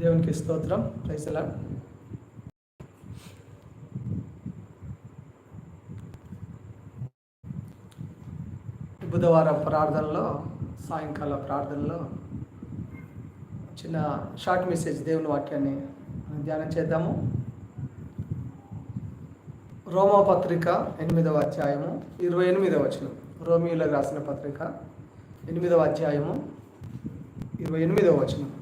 దేవునికి స్తోత్రం. ప్రైసలా బుధవారం ప్రార్థనలో సాయంకాల ప్రార్థనలో చిన్న షార్ట్ మెసేజ్ దేవుని వాక్యాన్ని ధ్యానం చేద్దాము. రోమా పత్రిక ఎనిమిదవ అధ్యాయము ఇరవై ఎనిమిదవ వచనం. రోమియోలకు రాసిన పత్రిక ఎనిమిదవ అధ్యాయము ఇరవై ఎనిమిదవ వచనం.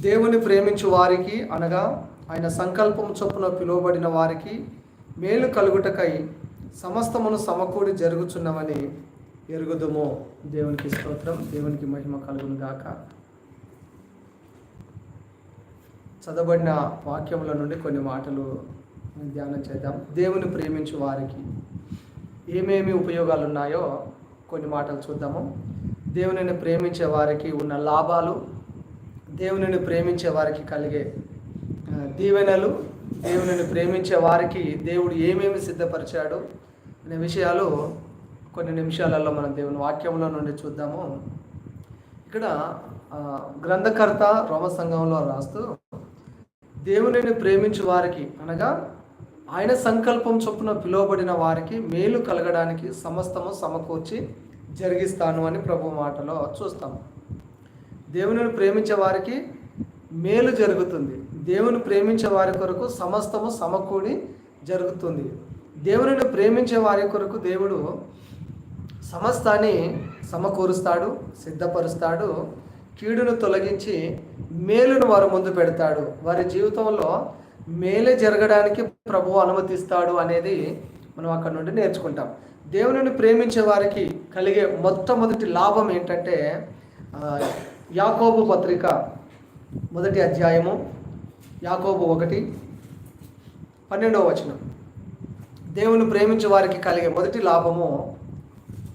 దేవుని ప్రేమించు వారికి అనగా ఆయన సంకల్పం చొప్పున పిలువబడిన వారికి మేలు కలుగుటకై సమస్తమును సమకూడి జరుగుచున్నవని ఎరుగుదుము. దేవునికి స్తోత్రం దేవునికి మహిమ కలుగును గాక. చదవబడిన వాక్యముల నుండి కొన్ని మాటలు ధ్యానం చేద్దాం. దేవుని ప్రేమించు వారికి ఏమేమి ఉపయోగాలు ఉన్నాయో కొన్ని మాటలు చూద్దాము. దేవునిని ప్రేమించే వారికి ఉన్న లాభాలు దేవునిని ప్రేమించే వారికి కలిగే దీవెనలు దేవునిని ప్రేమించే వారికి దేవుడు ఏమేమి సిద్ధపరిచాడు అనే విషయాలు కొన్ని నిమిషాలలో మనం దేవుని వాక్యంలో నుండి చూద్దాము. ఇక్కడ గ్రంథకర్త రోమ సంఘంలో రాస్తూ దేవునిని ప్రేమించు వారికి అనగా ఆయన సంకల్పం చొప్పున పిలువబడిన వారికి మేలు కలగడానికి సమస్తము సమకూర్చి జరిగిస్తాను అని ప్రభు మాటలో చూస్తాము. దేవునిని ప్రేమించే వారికి మేలు జరుగుతుంది. దేవుని ప్రేమించే వారి కొరకు సమస్తము సమకూడి జరుగుతుంది. దేవునిని ప్రేమించే వారి కొరకు దేవుడు సమస్తాన్ని సమకూరుస్తాడు సిద్ధపరుస్తాడు కీడును తొలగించి మేలును వారు ముందు పెడతాడు. వారి జీవితంలో మేలే జరగడానికి ప్రభువు అనుమతిస్తాడు అనేది మనం అక్కడ నుండి నేర్చుకుంటాం. దేవునిని ప్రేమించే వారికి కలిగే మొట్టమొదటి లాభం ఏంటంటే యాకోబు పత్రిక మొదటి అధ్యాయము యాకోబు ఒకటి పన్నెండవ వచనం. దేవుని ప్రేమించే వారికి కలిగే మొదటి లాభము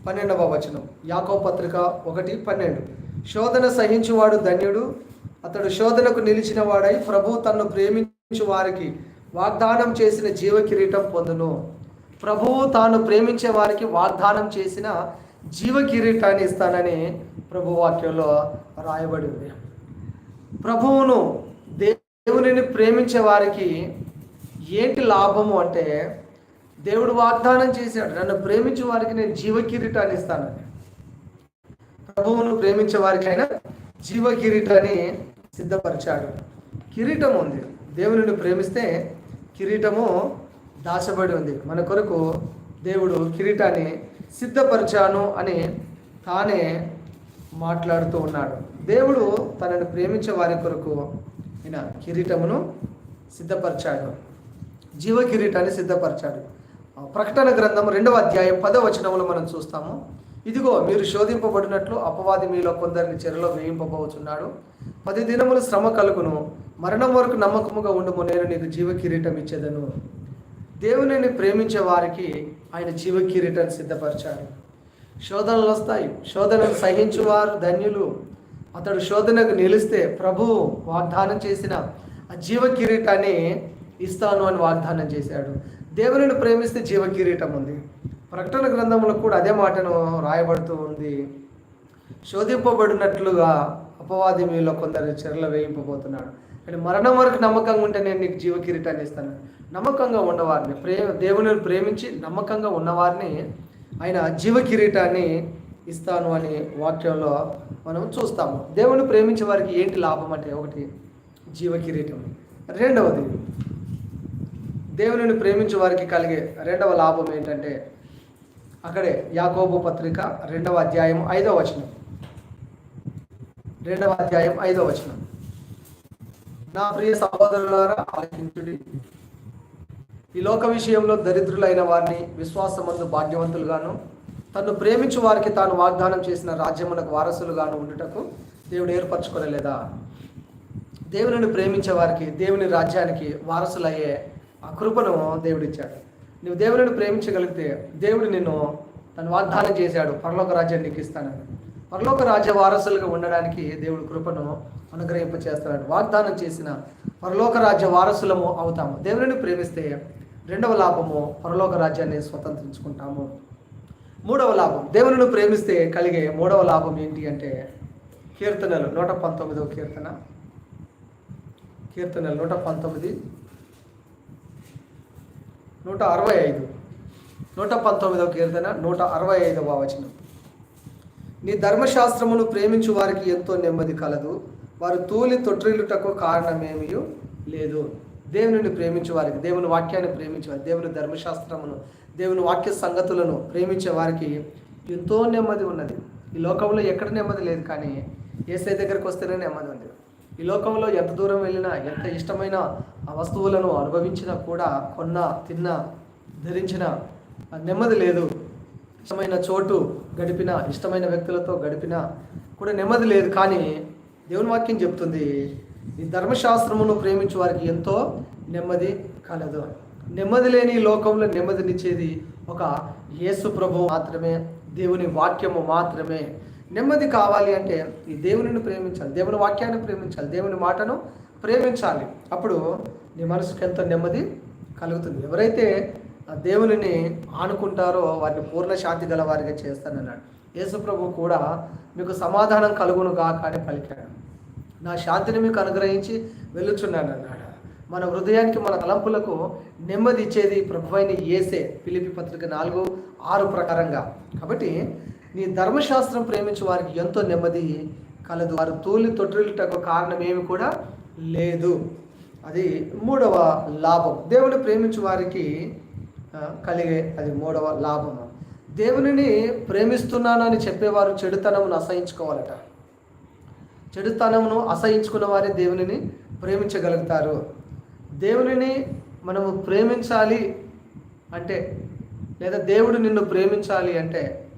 పన్నెండవ వచనం. యాకోబు పత్రిక ఒకటి పన్నెండు. శోధన సహించువాడు ధన్యుడు అతడు శోధనకు నిలిచిన వాడై ప్రభు తన్ను ప్రేమించు వారికి వాగ్దానం చేసిన జీవ కిరీటం పొందును. ప్రభువు తాను ప్రేమించే వారికి వాగ్దానం చేసిన జీవ కిరీటాన్ని ఇస్తానని ప్రభు వాక్యంలో రాయబడి ఉంది. ప్రభువును దేవునిని ప్రేమించే వారికి ఏంటి లాభము అంటే దేవుడు వాగ్దానం చేశాడు నన్ను ప్రేమించే వారికి నేను జీవ కిరీటాన్ని ఇస్తానని. ప్రభువును ప్రేమించే వారికి జీవ కిరీటాన్ని సిద్ధపరిచాడు. కిరీటం ఉంది. దేవుని ప్రేమిస్తే కిరీటము దాచబడి ఉంది. మన కొరకు దేవుడు కిరీటాన్ని సిద్ధపరిచాను అని తానే మాట్లాడుతూ ఉన్నాడు. దేవుడు తనని ప్రేమించే వారి కొరకు ఈయన కిరీటమును సిద్ధపరిచాడు. జీవ కిరీటాన్ని సిద్ధపరిచాడు. ప్రకటన గ్రంథం రెండవ అధ్యాయం పదవ వచనంలో మనం చూస్తాము. ఇదిగో మీరు శోధింపబడినట్లు అపవాది మీలో కొందరిని చెరలో వేయింపబోచున్నాడు. పది దినములు శ్రమ కలుగును. మరణం వరకు నమ్మకముగా ఉండము నేను నీకు జీవ కిరీటం ఇచ్చేదను. దేవునిని ప్రేమించే వారికి ఆయన జీవ కిరీటాన్ని సిద్ధపరిచాడు. శోధనలు వస్తాయి. శోధనను సహించువారు ధన్యులు. అతడు శోధనకు నిలిస్తే ప్రభువు వాగ్దానం చేసిన ఆ జీవ కిరీటాన్ని ఇస్తాను అని వాగ్దానం చేశాడు. దేవునిని ప్రేమిస్తే జీవ కిరీటం ఉంది. ప్రకటన గ్రంథంలో కూడా అదే మాటను రాయబడుతూ ఉంది. శోధింపబడినట్లుగా అపవాది మీలో కొందరు చెరల వేయింపబోతున్నాడు కానీ మరణం వరకు నమ్మకంగా ఉంటే నేను నీకు జీవ కిరీటాన్ని ఇస్తాను. నమ్మకంగా ఉన్నవారిని ప్రే దేవుని ప్రేమించి నమ్మకంగా ఉన్నవారిని ఆయన జీవ కిరీటాన్ని ఇస్తాను అని వాక్యంలో మనం చూస్తాము. దేవుని ప్రేమించే వారికి ఏంటి లాభం అంటే ఒకటి జీవ కిరీటం రెండవది దేవుని ప్రేమించే వారికి కలిగే రెండవ లాభం ఏంటంటే అక్కడే యాకోబు పత్రిక రెండవ అధ్యాయం ఐదవ వచనం. రెండవ అధ్యాయం ఐదవ వచనం. నా ప్రియ సహోదరులారా ఆలోచించుడి. ఈ లోక విషయంలో దరిద్రులైన వారిని విశ్వాసమందు భాగ్యవంతులుగాను తను ప్రేమించు వారికి తాను వాగ్దానం చేసిన రాజ్యమునకు వారసులుగాను ఉండుటకు దేవుడు ఏర్పరచుకోలేదా దేవుని ప్రేమించే వారికి దేవుని రాజ్యానికి వారసులయ్యే ఆ కృపను దేవుడిచ్చాడు. నువ్వు దేవుని ప్రేమించగలిగితే దేవుడు నిన్ను తను వాగ్దానం చేశాడు. పరలోక రాజ్యాన్ని నీకు ఇస్తానని. పరలోక రాజ్య వారసులుగా ఉండడానికి దేవుడు కృపను అనుగ్రహింప చేస్తాడు వాగ్దానం చేసిన పరలోక రాజ్య వారసులము అవుతాము. దేవుని ప్రేమిస్తే రెండవ లాభము పరలోక రాజ్యాన్ని స్వతంత్రించుకుంటాము. మూడవ లాభం దేవుని ప్రేమిస్తే కలిగే మూడవ లాభం ఏంటి అంటే కీర్తనలు. నూట పంతొమ్మిదవ కీర్తన. కీర్తనలు నూట పంతొమ్మిది. నూట అరవై ఐదు. నూట పంతొమ్మిదవ కీర్తన నూట అరవై ఐదవ వచనం. నీ ధర్మశాస్త్రమును ప్రేమించు వారికి ఎంతో నెమ్మది కలదు. వారు తూలి తొట్టిల్లుటకు కారణమేమీ లేదు. దేవుని ప్రేమించే వారికి దేవుని వాక్యాన్ని ప్రేమించే వారికి దేవుని ధర్మశాస్త్రమును దేవుని వాక్య సంగతులను ప్రేమించే వారికి ఎంతో నెమ్మది ఉన్నది. ఈ లోకంలో ఎక్కడ నెమ్మది లేదు కానీ ఏసై దగ్గరకు వస్తేనే నెమ్మది ఉంది. ఈ లోకంలో ఎంత దూరం వెళ్ళినా ఎంత ఇష్టమైన ఆ వస్తువులను అనుభవించినా కూడా కొన్న తిన్న ధరించిన నెమ్మది లేదు. ఇష్టమైన చోటు గడిపిన ఇష్టమైన వ్యక్తులతో గడిపిన కూడా నెమ్మది లేదు. కానీ దేవుని వాక్యం చెప్తుంది ఈ ధర్మశాస్త్రమును ప్రేమించే వారికి ఎంతో నెమ్మది కలదు. నెమ్మది లేని ఈ లోకంలో నెమ్మదినిచ్చేది ఒక యేసు ప్రభు మాత్రమే దేవుని వాక్యము మాత్రమే. నెమ్మది కావాలి అంటే ఈ దేవునిని ప్రేమించాలి దేవుని వాక్యాన్ని ప్రేమించాలి దేవుని మాటను ప్రేమించాలి. అప్పుడు నీ మనసుకు ఎంతో నెమ్మది కలుగుతుంది. ఎవరైతే దేవుని ఆనుకుంటారో వారిని పూర్ణ శాంతి గల వారిగా చేస్తానన్నాడు. యేసుప్రభు కూడా మీకు సమాధానం కలుగును గాక అని పలికాడు. నా శాంతిని మీకు అనుగ్రహించి వెళ్ళుచున్నాను అన్నాడు మన హృదయానికి మన తలంపులకు నెమ్మది ఇచ్చేది ప్రభువైన ఏసే పిలిపి పత్రిక నాలుగు ఆరు ప్రకారంగా. కాబట్టి నీ ధర్మశాస్త్రం ప్రేమించే వారికి ఎంతో నెమ్మది కలదు. వారు తూలి తొట్టిల్టకు కారణం ఏమి కూడా లేదు. అది మూడవ లాభం. దేవుని ప్రేమించు వారికి కలిగే అది మూడవ లాభము. దేవునిని ప్రేమిస్తున్నానని చెప్పేవారు చెడుతనమును అసహించుకోవాలట. చెడుతనమును అసహించుకున్న వారే దేవునిని ప్రేమించగలుగుతారు. దేవునిని మనము ప్రేమించాలి అంటే లేదా దేవుడు నిన్ను ప్రేమించాలి అంటే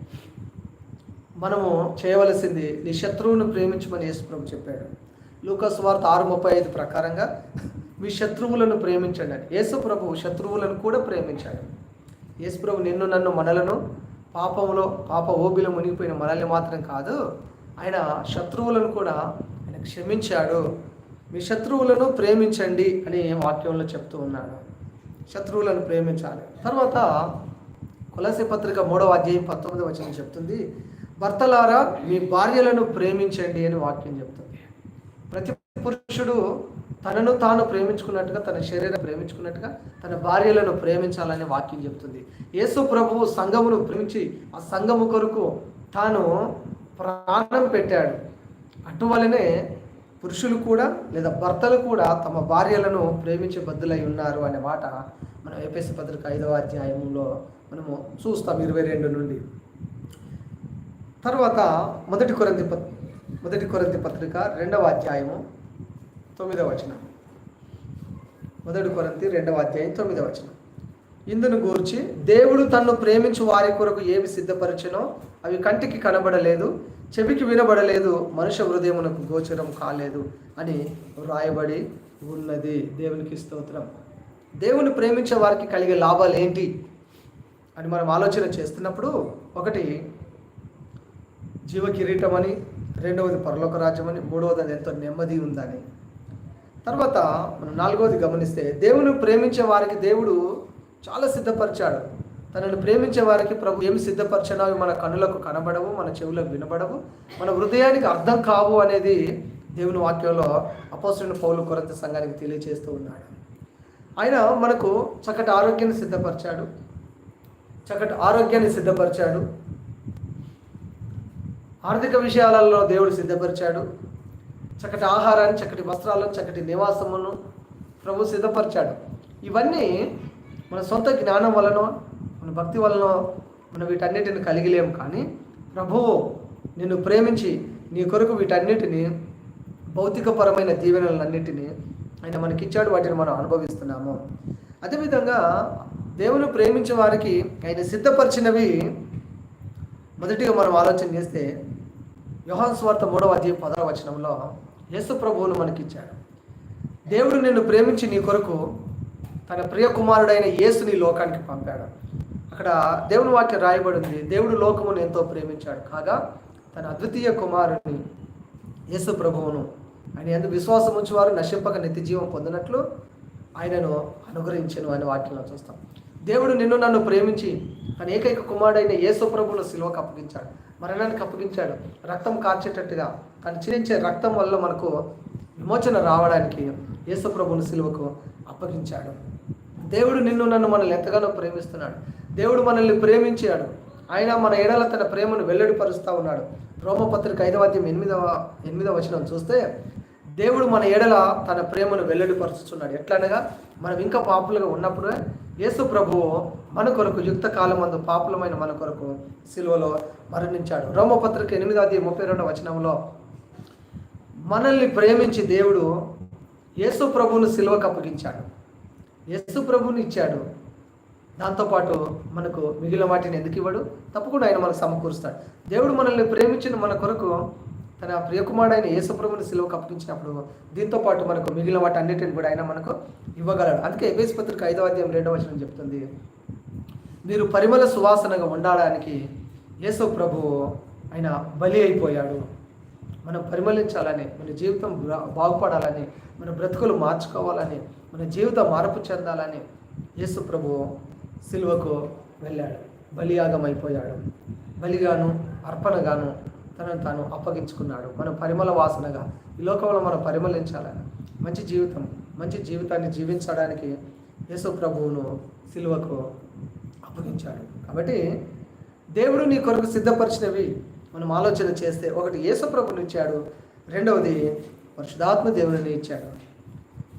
మనము చేయవలసింది నీ శత్రువును ప్రేమించమని యేసుప్రభు చెప్పాడు. లూకస్ వార్త ఆరు ముప్పై ఐదు ప్రకారంగా మీ శత్రువులను ప్రేమించండి అని. యేసుప్రభు శత్రువులను కూడా ప్రేమించాడు. యేసుప్రభు నిన్ను నన్ను మనలను పాపంలో పాప ఓబిలో మునిగిపోయిన మనల్ని మాత్రం కాదు ఆయన శత్రువులను కూడా ఆయన క్షమించాడు. మీ శత్రువులను ప్రేమించండి అని వాక్యంలో చెప్తూ ఉన్నాడు. శత్రువులను ప్రేమించాలి. తర్వాత కులసి పత్రిక మూడవ అధ్యాయం పంతొమ్మిది వచ్చిన చెప్తుంది భర్తలారా మీ భార్యలను ప్రేమించండి అని వాక్యం చెప్తుంది. ప్రతి పురుషుడు తనను తాను ప్రేమించుకున్నట్టుగా తన శరీరం ప్రేమించుకున్నట్టుగా తన భార్యలను ప్రేమించాలని వాక్యం చెప్తుంది. యేసు ప్రభువు సంఘమును ప్రేమించి ఆ సంఘము కొరకు తాను ప్రాణం పెట్టాడు. అటువలనే పురుషులు కూడా లేదా భర్తలు కూడా తమ భార్యలను ప్రేమించే బద్దులై ఉన్నారు అనే మాట మనం ఏపీఎస్సీ పత్రిక ఐదవ అధ్యాయంలో మనము చూస్తాం ఇరవై రెండు నుండి. తర్వాత మొదటి కొరంతి పత్ మొదటి కొరంతి పత్రిక రెండవ అధ్యాయము తొమ్మిదవ వచనం. మొదటి కొరంతి రెండవ అధ్యాయం తొమ్మిదవ వచనం. ఇందును గూర్చి దేవుడు తన్ను ప్రేమించు వారి కొరకు ఏమి సిద్ధపరచనో అవి కంటికి కనబడలేదు చెవికి వినబడలేదు మనుష్య హృదయమునకు గోచరం కాలేదు అని వ్రాయబడి ఉన్నది. దేవునికి స్తోత్రం. దేవుని ప్రేమించే వారికి కలిగే లాభాలు ఏంటి అని మనం ఆలోచన చేస్తున్నప్పుడు ఒకటి జీవ కిరీటం అని రెండవది పరలోక రాజ్యం అని మూడవది అది ఎంతో నెమ్మది ఉందని. తర్వాత మనం నాలుగవది గమనిస్తే దేవుని ప్రేమించే వారికి దేవుడు చాలా సిద్ధపరిచాడు. తనను ప్రేమించే వారికి ప్రభు ఏమి సిద్ధపరిచినా అవి మన కనులకు కనబడవు మన చెవులకు వినబడవు. మన హృదయానికి అర్థం కావు అనేది దేవుని వాక్యంలో అపోసరుని పౌలు కొరత సంఘానికి తెలియజేస్తూ ఉన్నాడు. ఆయన మనకు చక్కటి ఆరోగ్యాన్ని సిద్ధపరిచాడు. చక్కటి ఆరోగ్యాన్ని సిద్ధపరిచాడు. ఆర్థిక విషయాలలో దేవుడు సిద్ధపరిచాడు. చక్కటి ఆహారాన్ని చక్కటి వస్త్రాలను చక్కటి నివాసమును ప్రభు సిద్ధపరిచాడు. ఇవన్నీ మన సొంత జ్ఞానం వలన మన భక్తి వలన మనం వీటన్నిటిని కలిగిలేము. కానీ ప్రభువు నిన్ను ప్రేమించి నీ కొరకు వీటన్నిటిని భౌతికపరమైన దీవెనలన్నిటినీ ఆయన మనకిచ్చాడు. వాటిని మనం అనుభవిస్తున్నాము. అదేవిధంగా దేవుని ప్రేమించే వారికి ఆయన సిద్ధపరిచినవి మొదటిగా మనం ఆలోచన చేస్తే యోహాన్ స్వార్థ మూడవ అధ్యాయం పదవ వచనంలో యేసు ప్రభువును మనకిచ్చాడు. దేవుడు నిన్ను ప్రేమించి నీ కొరకు తన ప్రియ కుమారుడైన యేసుని లోకానికి పంపాడు. అక్కడ దేవుని వాక్యం రాయబడింది దేవుడు లోకమును ఎంతో ప్రేమించాడు కాగా తన అద్వితీయ కుమారుని యేసు ప్రభువును. ఆయన ఎందుకు విశ్వాసం ఉంచేవారు నశింపక నిత్య జీవం పొందినట్లు ఆయనను అనుగ్రహించను అనే వాక్యంలో చూస్తాం. దేవుడు నిన్ను నన్ను ప్రేమించి తన ఏకైక కుమారుడైన యేసు ప్రభువును సిలువకు అప్పగించాడు. మరణానికి అప్పగించాడు రక్తం కార్చేటట్టుగా తను చిరించే రక్తం వల్ల మనకు విమోచన రావడానికి యేసు శిలువకు సిలువకు అప్పగించాడు. దేవుడు నిన్ను నన్ను మనల్ని ఎంతగానో ప్రేమిస్తున్నాడు. దేవుడు మనల్ని ప్రేమించాడు. ఆయన మన ఏడల తన ప్రేమను వెల్లడిపరుస్తూ ఉన్నాడు. రోమపత్రిక ఐదవ అధ్యాయం ఎనిమిదవ ఎనిమిదవ వచనం చూస్తే దేవుడు మన ఏడల తన ప్రేమను వెల్లడిపరుస్తున్నాడు. ఎట్లనగా మనం ఇంకా పాపులుగా ఉన్నప్పుడే యేసు ప్రభువు మన కొరకు యుక్త కాలం అందు పాపులమైన మన కొరకు సిలువలో మరణించాడు. రోమపత్రిక ఎనిమిదాది ముప్పై రెండవ వచనంలో మనల్ని ప్రేమించి దేవుడు యేసు ప్రభువును సిలువకు అప్పగించాడు. యేసు ప్రభుని ఇచ్చాడు. దాంతోపాటు మనకు మిగిలిన వాటిని ఎందుకు ఇవ్వడు? తప్పకుండా ఆయన మనకు సమకూరుస్తాడు. దేవుడు మనల్ని ప్రేమించిన మన కొరకు తన ప్రియకుమారుడైన యేసుప్రభుని సిలువకు అప్పగించినప్పుడు దీంతో పాటు మనకు మిగిలిన వాటి అన్నిటిని కూడా ఆయన మనకు ఇవ్వగలడు. అందుకే ఎబేస్ పత్రిక ఐదవ అధ్యాయం రెండవ వచనం చెప్తుంది మీరు పరిమళ సువాసనగా ఉండడానికి యేసు ప్రభువు ఆయన బలి అయిపోయాడు. మనం పరిమళించాలని మన జీవితం బాగుపడాలని మన బ్రతుకులు మార్చుకోవాలని మన జీవితం మార్పు చెందాలని యేసు ప్రభు సిల్వకు వెళ్ళాడు. బలియాగం అయిపోయాడు బలిగాను అర్పణగాను తనను తాను అప్పగించుకున్నాడు. మన పరిమళ వాసనగా ఈ లోకంలో మనం పరిమళించాలని మంచి జీవితం మంచి జీవితాన్ని జీవించడానికి యేసు ప్రభువును సిల్వకు అప్పగించాడు. కాబట్టి దేవుడు నీ కొరకు సిద్ధపరిచినవి మనం ఆలోచన చేస్తే ఒకటి యేసప్రభుని ఇచ్చాడు రెండవది పరిశుధాత్మ దేవుని ఇచ్చాడు.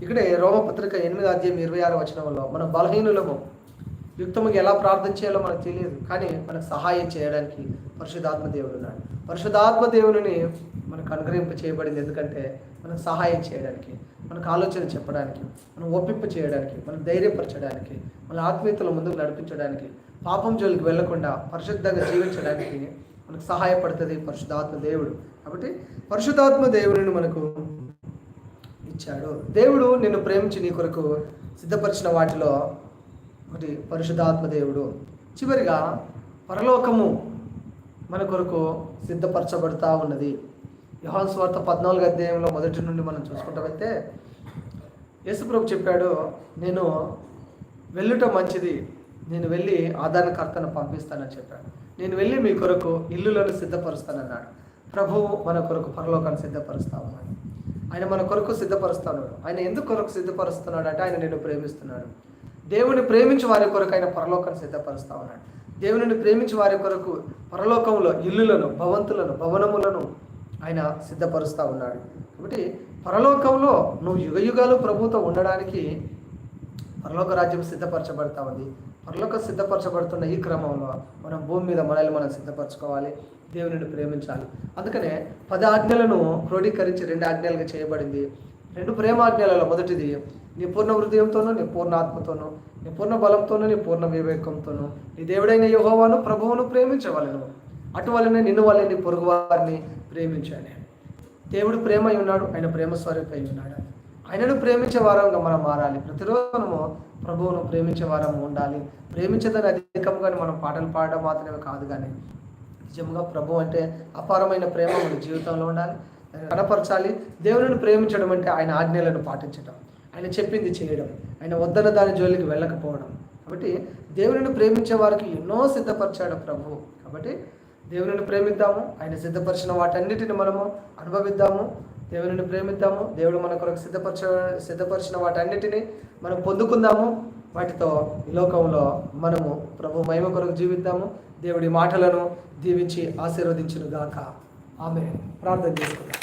ఇక్కడే రోమపత్రిక ఎనిమిది అధ్యాయం ఇరవై ఆరు వచనంలో మనం బలహీనులము యుక్తముగా ఎలా ప్రార్థన చేయాలో మనకు తెలియదు కానీ మనకు సహాయం చేయడానికి పరిశుధాత్మ దేవుడు ఉన్నాడు. పరిశుధాత్మ దేవుని మనకు అనుగ్రహింప చేయబడింది ఎందుకంటే మనకు సహాయం చేయడానికి మనకు ఆలోచన చెప్పడానికి మనం ఒప్పింప చేయడానికి మనం ధైర్యపరచడానికి మన ఆత్మీయతల ముందుకు నడిపించడానికి పాపం జోలికి వెళ్ళకుండా పరిశుద్ధంగా జీవించడానికి మనకు సహాయపడుతుంది పరిశుద్ధాత్మ దేవుడు. కాబట్టి పరిశుద్ధాత్మ దేవుడిని మనకు ఇచ్చాడు. దేవుడు నిన్ను ప్రేమించి నీ కొరకు సిద్ధపరిచిన వాటిలో ఒకటి పరిశుద్ధాత్మ దేవుడు. చివరిగా పరలోకము మన కొరకు సిద్ధపరచబడుతూ ఉన్నది. యోహాన్ స్వార్థ పద్నాలుగు అధ్యాయంలో మొదటి నుండి మనం చూసుకుంటామైతే యేసుప్రభు చెప్పాడు నేను వెళ్ళుట మంచిది నేను వెళ్ళి ఆదానకర్తను పంపిస్తానని చెప్పాడు. నేను వెళ్ళి మీ కొరకు ఇల్లులను సిద్ధపరుస్తానన్నాడు. ప్రభువు మన కొరకు పరలోకాన్ని సిద్ధపరుస్తా ఉన్నాడు ఆయన మన కొరకు సిద్ధపరుస్తున్నాడు ఆయన ఎందుకు కొరకు సిద్ధపరుస్తున్నాడు అంటే ఆయన నేను ప్రేమిస్తున్నాడు. దేవుని ప్రేమించి వారి కొరకు ఆయన పరలోకాన్ని సిద్ధపరుస్తా ఉన్నాడు దేవుని ప్రేమించి వారి కొరకు పరలోకంలో ఇల్లులను భవంతులను భవనములను ఆయన సిద్ధపరుస్తా ఉన్నాడు. కాబట్టి పరలోకంలో నువ్వు యుగ యుగాలు ప్రభుతో ఉండడానికి పరలోక రాజ్యం సిద్ధపరచబడతా ఉంది. పరలోక సిద్ధపరచబడుతున్న ఈ క్రమంలో మనం భూమి మీద మనల్ని మనం సిద్ధపరచుకోవాలి దేవునిని ప్రేమించాలి. అందుకనే పది ఆజ్ఞలను క్రోడీకరించి రెండు ఆజ్ఞలుగా చేయబడింది. రెండు ప్రేమాజ్ఞలలో మొదటిది నీ పూర్ణ హృదయంతోనూ నీ పూర్ణ ఆత్మతోనూ నీ పూర్ణ బలంతోనూ నీ పూర్ణ వివేకంతోనూ నీ దేవుడైన యెహోవాను ప్రభువును ప్రేమించవలను. అటువలనే నిన్ను వల్ల నీ పొరుగు వారిని ప్రేమించాలి దేవుడు ప్రేమ అయి ఉన్నాడు ఆయన ప్రేమ స్వరూపై ఉన్నాడు. ఆయనను ప్రేమించే వారంగా మనం మారాలి. ప్రతిరోజు మనము ప్రభువును ప్రేమించే వారం ఉండాలి. ప్రేమించదని అధికంగా మనం పాటలు పాడడం మాత్రమే కాదు కానీ నిజంగా ప్రభు అంటే అపారమైన ప్రేమ మన జీవితంలో ఉండాలి. కనపరచాలి. దేవుని ప్రేమించడం అంటే ఆయన ఆజ్ఞలను పాటించడం. ఆయన చెప్పింది చేయడం. ఆయన వద్దన దాని జోలికి వెళ్ళకపోవడం. కాబట్టి దేవుని ప్రేమించే వారికి ఎన్నో సిద్ధపరిచాడు ప్రభు. కాబట్టి దేవుని ప్రేమిద్దాము. ఆయన సిద్ధపరిచిన వాటన్నిటిని మనము అనుభవిద్దాము. దేవుని ప్రేమిద్దాము. దేవుడు మన కొరకు సిద్ధపరచ సిద్ధపరిచిన వాటన్నిటిని మనం పొందుకుందాము. వాటితో ఈ లోకంలో మనము ప్రభు మహిమ కొరకు జీవిద్దాము. దేవుడి మాటలను దీవించి ఆశీర్వదించును గాక ఆమె ప్రార్థన చేసుకుందాం.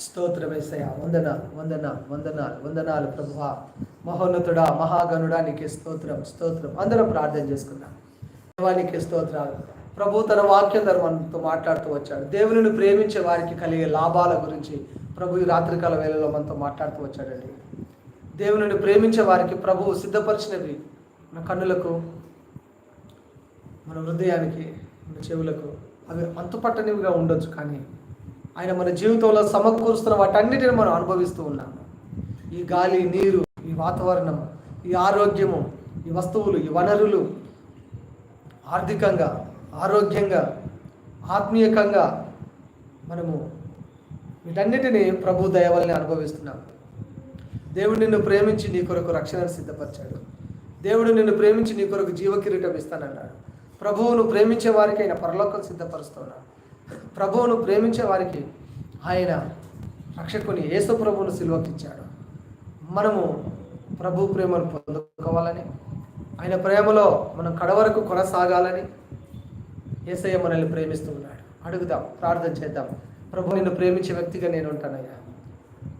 స్తోత్రమేసయ వందనాలు వందనాలు వందనాలు వందనాలు ప్రభువ. మహోన్నతుడా మహాగణుడా నీకే స్తోత్రం స్తోత్రం. అందరం ప్రార్థన చేసుకుందాం. దేవానికి స్తోత్రాలు. ప్రభు తన వాక్యం ద్వారా మనతో మాట్లాడుతూ వచ్చాడు. దేవునిని ప్రేమించే వారికి కలిగే లాభాల గురించి ప్రభు ఈ రాత్రికాల వేళలో మనతో మాట్లాడుతూ వచ్చాడండి. దేవునిని ప్రేమించే వారికి ప్రభువు సిద్ధపరిచినవి మన కన్నులకు మన హృదయానికి మన చెవులకు అవి అంతుపట్టనివిగా ఉండొచ్చు కానీ ఆయన మన జీవితంలో సమకూరుస్తున్న వాటన్నిటిని మనం అనుభవిస్తూ ఉన్నాము. ఈ గాలి నీరు ఈ వాతావరణం ఈ ఆరోగ్యము ఈ వస్తువులు ఈ వనరులు ఆర్థికంగా ఆరోగ్యంగా ఆత్మీయకంగా మనము వీటన్నిటిని ప్రభు దయవల్ని అనుభవిస్తున్నాం. దేవుడు నిన్ను ప్రేమించి నీ కొరకు రక్షణను సిద్ధపరిచాడు. దేవుడు నిన్ను ప్రేమించి నీ కొరకు జీవకిరీటం ఇస్తానన్నాడు. ప్రభువును ప్రేమించే వారికి ఆయన పరలోకం సిద్ధపరుస్తున్నాడు. ప్రభువును ప్రేమించే వారికి ఆయన రక్షకుని యేసు ప్రభువును సిల్వకిచ్చాడు. మనము ప్రభు ప్రేమను పొందుకోవాలని ఆయన ప్రేమలో మనం కడవరకు కొనసాగాలని ఏసయ్య మనల్ని ప్రేమిస్తూ ఉన్నాడు అడుగుదాం ప్రార్థన చేద్దాం. ప్రభు నిన్ను ప్రేమించే వ్యక్తిగా నేను ఉంటానయ్యా.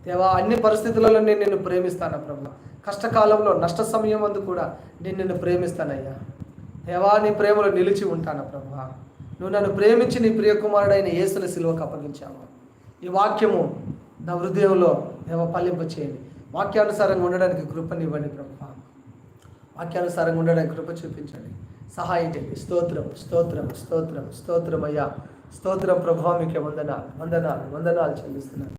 దేవా అన్ని పరిస్థితులలో నేను నిన్ను ప్రేమిస్తాను ప్రభు. కష్టకాలంలో నష్ట సమయం అందు కూడా నేను నిన్ను ప్రేమిస్తానయ్యా. దేవా నీ ప్రేమలో నిలిచి ఉంటాను ప్రభు. నువ్వు నన్ను ప్రేమించి నీ ప్రియకుమారుడైన యేసుని సిలువకు అప్పగించావు. ఈ వాక్యము నా హృదయంలో దేవ పల్లింప చేయండి. వాక్యానుసారంగా ఉండడానికి కృపనివ్వండి ప్రభు. వాక్యానుసారంగా ఉండడానికి కృప చూపించండి. సహాయం చేయండి స్తోత్రం స్తోత్రం స్తోత్రం స్తోత్రమయ్యా. స్తోత్రం ప్రభావ మీకే వందనాలు వందనాలు వందనాలు చెల్లిస్తున్నాను.